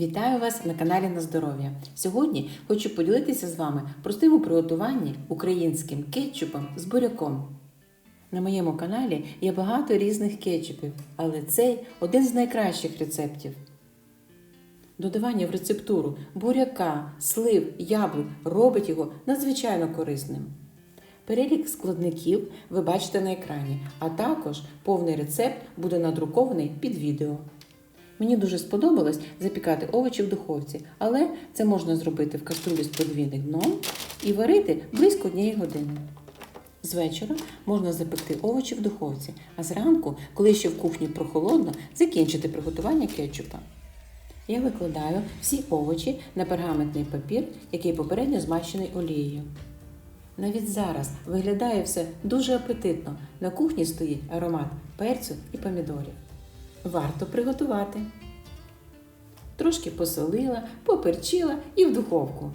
Вітаю вас на каналі на здоров'я. Сьогодні хочу поділитися з вами простим у приготуванні українським кетчупом з буряком. На моєму каналі є багато різних кетчупів, але цей один з найкращих рецептів. Додавання в рецептуру буряка, слив, яблук робить його надзвичайно корисним. Перелік складників ви бачите на екрані, а також повний рецепт буде надрукований під відео. Мені дуже сподобалось запікати овочі в духовці, але це можна зробити в каструлі з подвійним дном і варити близько однієї години. З вечора можна запекти овочі в духовці, а зранку, коли ще в кухні прохолодно, закінчити приготування кетчупа. Я викладаю всі овочі на пергаментний папір, який попередньо змащений олією. Навіть зараз виглядає все дуже апетитно. На кухні стоїть аромат перцю і помідорів. Варто приготувати. Трошки посолила, поперчила і в духовку.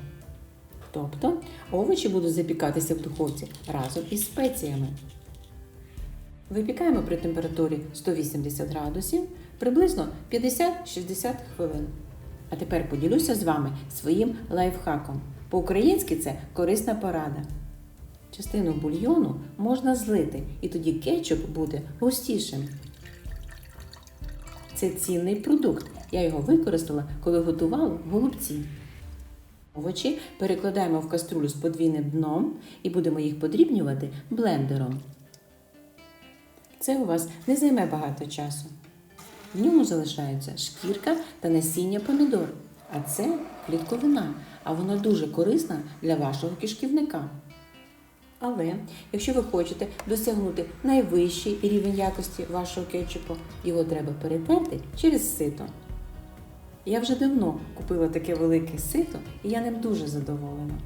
Тобто овочі будуть запікатися в духовці разом із спеціями. Випікаємо при температурі 180 градусів приблизно 50-60 хвилин. А тепер поділюся з вами своїм лайфхаком. По-українськи це корисна порада. Частину бульйону можна злити, і тоді кетчуп буде густішим. Це цінний продукт. Я його використала, коли готувала голубці. Овочі перекладаємо в каструлю з подвійним дном і будемо їх подрібнювати блендером. Це у вас не займе багато часу. В ньому залишаються шкірка та насіння помідор. А це клітковина, а вона дуже корисна для вашого кишківника. Але якщо ви хочете досягнути найвищий рівень якості вашого кетчупу, його треба перетерти через сито. Я вже давно купила таке велике сито, і я ним дуже задоволена.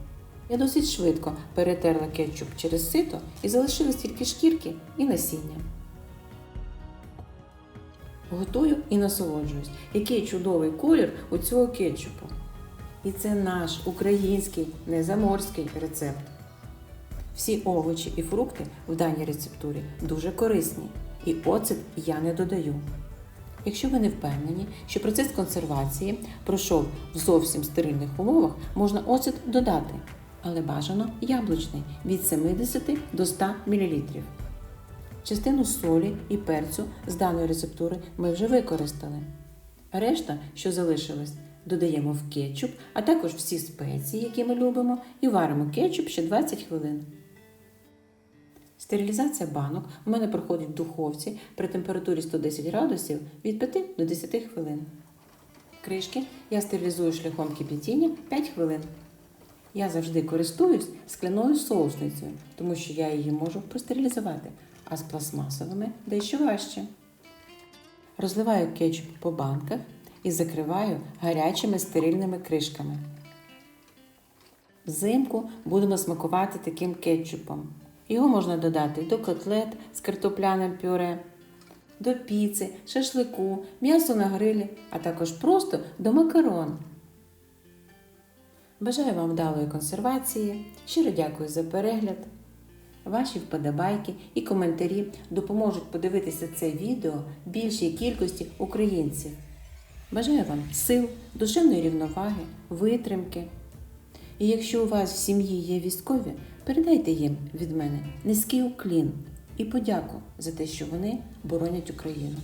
Я досить швидко перетерла кетчуп через сито і залишились тільки шкірки і насіння. Готую і насолоджуюсь, який чудовий колір у цього кетчупу. І це наш український незаморський рецепт. Всі овочі і фрукти в даній рецептурі дуже корисні, і оцет я не додаю. Якщо ви не впевнені, що процес консервації пройшов в зовсім стерильних умовах, можна оцет додати, але бажано яблучний від 70 до 100 мл. Частину солі і перцю з даної рецептури ми вже використали. Решта, що залишилось, додаємо в кетчуп, а також всі спеції, які ми любимо, і варимо кетчуп ще 20 хвилин. Стерилізація банок у мене проходить в духовці при температурі 110 градусів від 5 до 10 хвилин. Кришки я стерилізую шляхом кип'ятіння 5 хвилин. Я завжди користуюсь скляною соусницею, тому що я її можу простерилізувати, а з пластмасовими дещо важче. Розливаю кетчуп по банках і закриваю гарячими стерильними кришками. Взимку будемо смакувати таким кетчупом. Його можна додати до котлет з картопляним пюре, до піци, шашлику, м'ясо на грилі, а також просто до макарон. Бажаю вам вдалої консервації. Щиро дякую за перегляд. Ваші вподобайки і коментарі допоможуть подивитися це відео більшій кількості українців. Бажаю вам сил, душевної рівноваги, витримки. І якщо у вас в сім'ї є військові, передайте їм від мене низький уклін і подяку за те, що вони боронять Україну.